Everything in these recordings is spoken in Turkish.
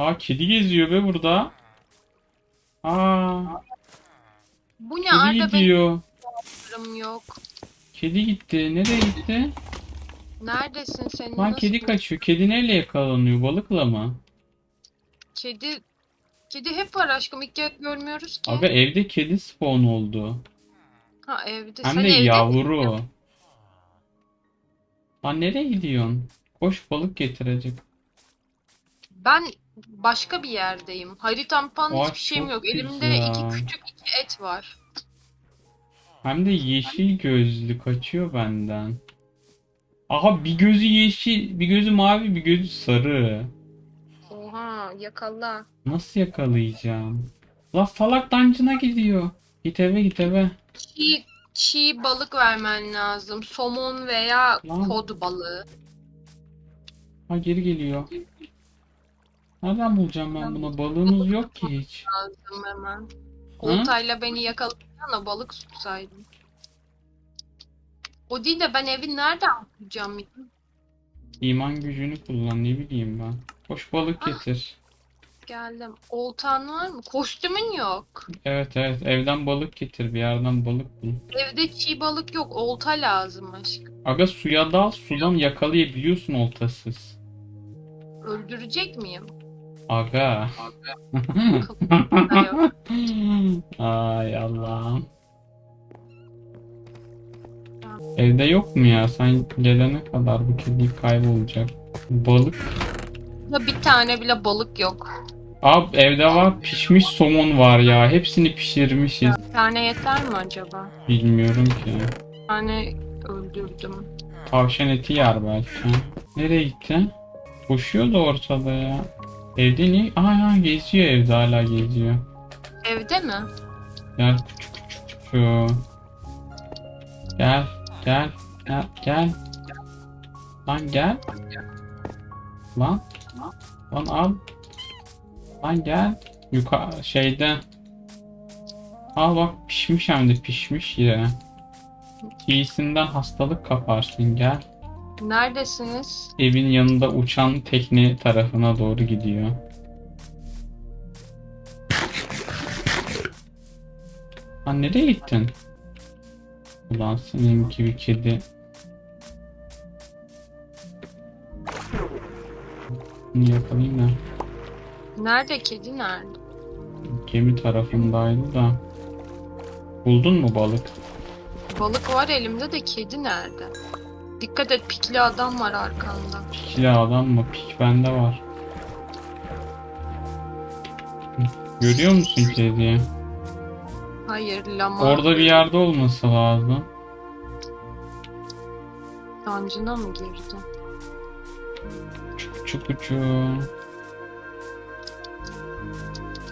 Aa kedi geziyor be burada. Aa Bu ne kedi Arda benim gidiyor. param yok. Kedi gitti. Nereye gitti? Neredesin senin? Lan Nasıl- kedi kaçıyor. Kedi neyle yakalanıyor? Balıkla mı? Kedi Kedi hep var aşkım. İlk kez görmüyoruz ki. Aga evde kedi spawn oldu. Ha evde. Hem Sen de evde yavru. Lan nereye gidiyorsun? Koş balık getirecek. Ben başka bir yerdeyim. Haritam falan Vay, hiçbir şeyim çok yok. Elimde güzel. iki küçük iki et var. Hem de yeşil gözlü kaçıyor benden. Aha bir gözü yeşil, bir gözü mavi, bir gözü sarı. Oha yakala. Nasıl yakalayacağım? La salak dancına gidiyor. Git eve git eve. Çiğ, çiğ balık vermen lazım. Somon veya Lan. kod balığı. Ha geri geliyor. Nereden bulacağım ben bunu? Balığımız yok ki hiç. Lazım hemen. Oltayla beni yakalayana balık tutsaydın. O değil de ben evi nereden bulacağım? ya? İman gücünü kullan ne bileyim ben. Hoş balık getir. Geldim. Oltan var mı? Kostümün yok. Evet evet evden balık getir bir yerden balık bul. Evde çiğ balık yok. Olta lazım aşkım. Aga suya dal sudan yakalayabiliyorsun oltasız. Öldürecek miyim? Aga. Yok. Ay Allah'ım. Evde yok mu ya? Sen gelene kadar bu kedi kaybolacak. Balık. Ya bir tane bile balık yok. Abi evde var pişmiş somon var ya. Hepsini pişirmişiz. Bir tane yeter mi acaba? Bilmiyorum ki. Bir tane öldürdüm. Tavşan eti yer belki. Nereye gitti? Koşuyor da ortada ya. Evde niye? Aa geziyor evde hala geziyor. Evde mi? Gel küçük. Gel gel gel gel. Lan gel. Lan. Lan al. Lan gel. Yukarı şeyde. Al bak pişmiş hem de pişmiş ya. İyisinden hastalık kaparsın gel. Neredesiniz? Evin yanında uçan tekne tarafına doğru gidiyor. Lan nereye gittin? Ulan senin gibi kedi. Bunu yakalayayım da. Nerede kedi nerede? Gemi tarafındaydı da. Buldun mu balık? Balık var elimde de kedi nerede? Dikkat et pikli adam var arkanda. Pikli adam mı? Pik bende var. Görüyor musun kediyi? Hayır lama. Orada bir yerde olması lazım. Yancına mı girdi? Çuk çuk uçu.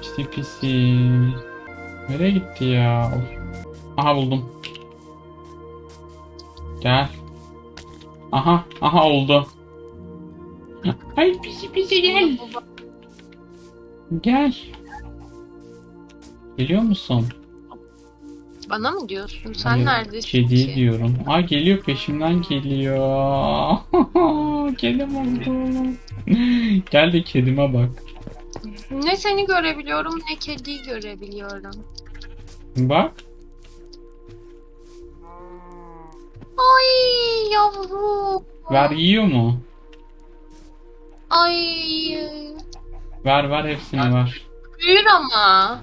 Pisi pisi. Nereye gitti ya? Aha buldum. Gel. Aha, aha oldu. Ay pisi pisi gel. Gel. Geliyor musun? Bana mı diyorsun? Sen Hayır, neredesin Kediye ki? diyorum. Aa geliyor peşimden geliyor. Kedim oldu. Gel de kedime bak. Ne seni görebiliyorum ne kediyi görebiliyorum. Bak. Ay yavru. Ver yiyor mu? Ay. Ver ver hepsini ver. Büyür ama.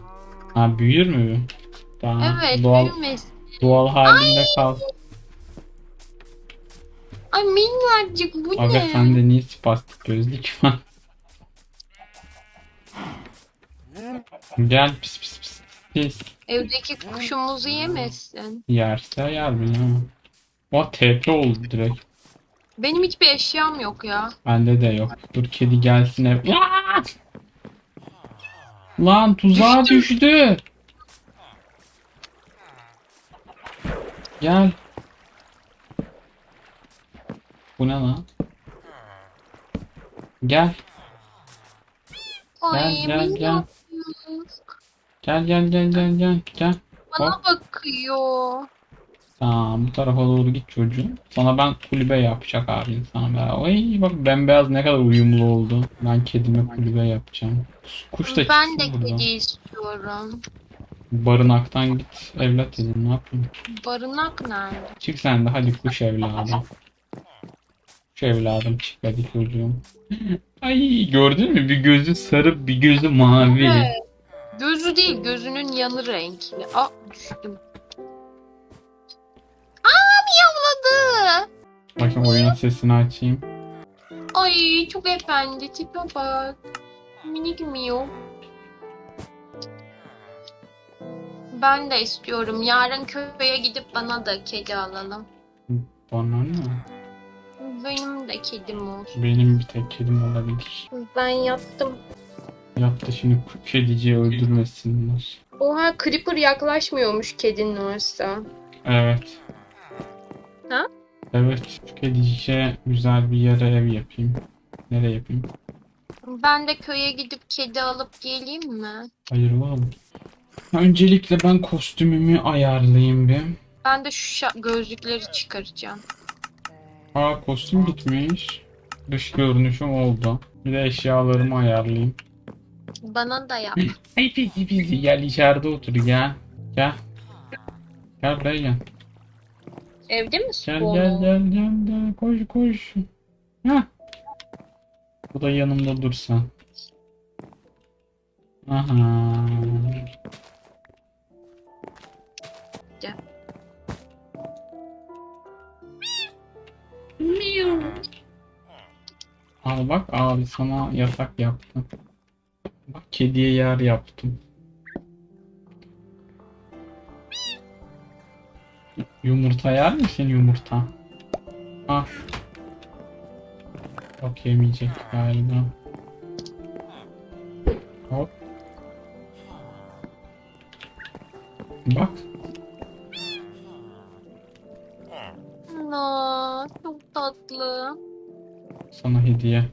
Ha büyür mü? Tamam. Evet doğal, büyümesin. doğal halinde kal. Ay minnacık bu Aga ne? sende niye spastik gözlük var? Gel pis pis pis. Pis. Evdeki kuşumuzu yemesin. Yerse yer bilmem. O TP oldu direkt. Benim hiçbir eşyam yok ya. Bende de yok. Dur kedi gelsin ev. Lan! Lan tuzağa düştü. Gel. Bu ne lan? Gel. Ay Gel, gel, gel. minnacık. Gel gel gel gel gel gel. Bana bakıyor. Tamam bu tarafa doğru git çocuğum. Sana ben kulübe yapacak abin sana. be. Ay bak bembeyaz ne kadar uyumlu oldu. Ben kedime kulübe yapacağım. Kuş da Ben de çıksın buradan. kedi istiyorum. Barınaktan git evlat dedim ne yapayım. Barınak nerede? Çık sen de hadi kuş evladım. Kuş evladım çık hadi çocuğum. Ay gördün mü bir gözü sarı bir gözü mavi. Evet. Gözü değil, gözünün yanı renkli. Aa düştüm. Bakın oyunun sesini açayım. Ay çok efendi tipe bak. Minik miyo. Ben de istiyorum. Yarın köye gidip bana da kedi alalım. Bana ne? Benim de kedim olsun. Benim bir tek kedim olabilir. Ben yattım. Yattı şimdi kediciyi öldürmesinler. Oha Creeper yaklaşmıyormuş kedinin varsa. Evet. Ha? Evet. Şu kediciye güzel bir yere ev yapayım. Nereye yapayım? Ben de köye gidip kedi alıp geleyim mi? Hayır oğlum. Öncelikle ben kostümümü ayarlayayım bir. Ben de şu gözlükleri çıkaracağım. Aa kostüm bitmiş. Dış görünüşüm oldu. Bir de eşyalarımı ayarlayayım. Bana da yap. Ay peki peki gel içeride otur gel. Gel. Gel buraya gel. Evde mi Gel spawn gel oldu? gel gel gel koş koş. Heh. Bu da yanımda dursa. Aha. Gel. Al bak abi sana yatak yaptım. Bak kediye yer yaptım. Yumurta yer misin yumurta? Ah. Yok yemeyecek galiba. Hop. Bak. Aa, çok tatlı. Sana hediye.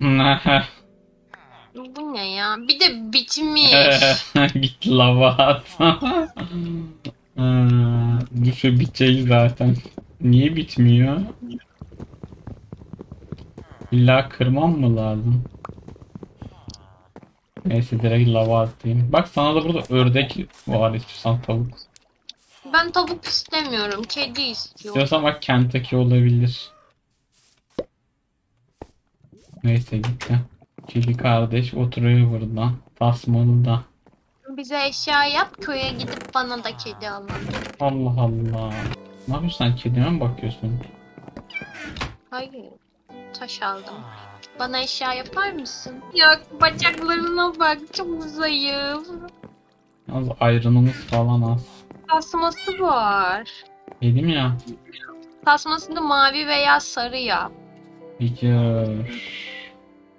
Ya? Bir de bitmiş. Git lava at. Hmm, Düşe bitecek zaten. Niye bitmiyor? İlla kırmam mı lazım? Neyse direkt lava atayım. Bak sana da burada ördek var istiyorsan tavuk. Ben tavuk istemiyorum. Kedi istiyorum. İstiyorsan bak Kentucky olabilir. Neyse gitti. Kedi kardeş oturuyor burada. Tasmalı da. Bize eşya yap. Köye gidip bana da kedi alalım. Allah Allah. Ne yapıyorsun sen kedime mi bakıyorsun? Hayır. Taş aldım. Bana eşya yapar mısın? Ya bacaklarına bak. Çok zayıf. Az ayrınımız falan az. Tasması var. Dedim ya. Tasmasını mavi veya sarı yap. Figür.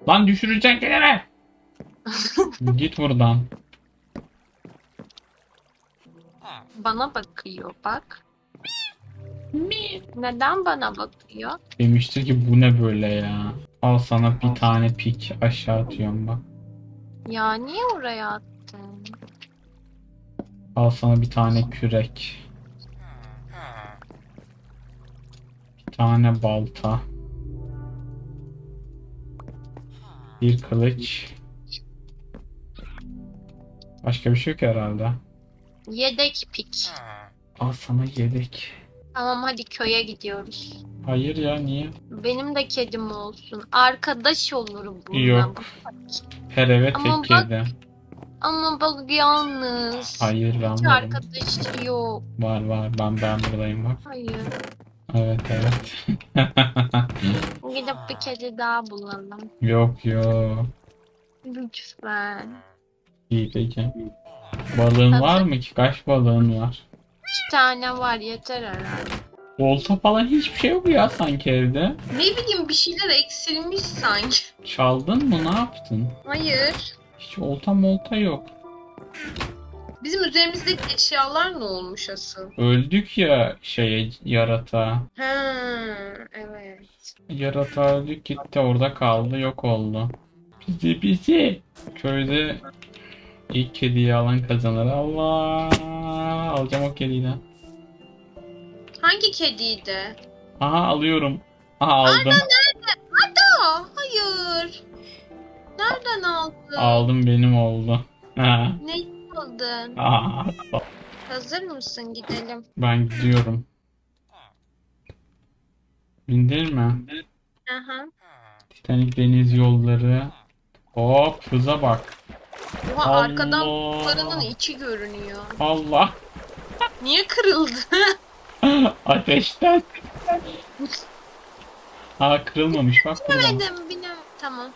Lan düşüreceksin kedimi. Git buradan. Bana bakıyor bak. Neden bana bakıyor? Demiştir ki bu ne böyle ya. Al sana bir tane pik aşağı atıyorum bak. Ya niye oraya attın? Al sana bir tane kürek. Bir tane balta. Bir kılıç. Başka bir şey yok herhalde. Yedek pik. Al sana yedek. Tamam hadi köye gidiyoruz. Hayır ya niye? Benim de kedim olsun. Arkadaş olurum bununla. Yok. Her eve Ama tek bak- kedi. Ama bak yalnız. Hayır ben Hiç varım. arkadaş yok. Var var ben ben buradayım bak. Hayır. Evet evet. Gidip bir kedi daha bulalım. yok yok. Lütfen. İyi peki. Balığın var mı ki? Kaç balığın var? İki tane var yeter herhalde. Olta falan hiçbir şey yok ya sanki evde. Ne bileyim bir şeyler eksilmiş sanki. Çaldın mı ne yaptın? Hayır. Hiç olta molta yok. Bizim üzerimizdeki eşyalar ne olmuş asıl? Öldük ya şeye yarata. Ha, evet. Yarata öldük gitti orada kaldı yok oldu. Bizi bizi. Köyde İlk kediyi alan kazanır. Allah. Alacağım o kediyi de. Hangi kediydi? Aha alıyorum. Aha aldım. Aa, hayır. Nereden aldın? Aldım benim oldu. Ha. Ne Aa, Hazır mısın? Gidelim. ben gidiyorum. Bindir mi? Aha. Titanic deniz yolları. Hop hıza bak. Oha Allah. arkadan bularının içi görünüyor. Allah. Niye kırıldı? Ateşten. Aa kırılmamış bak burada. Binemedim, binem. Tamam.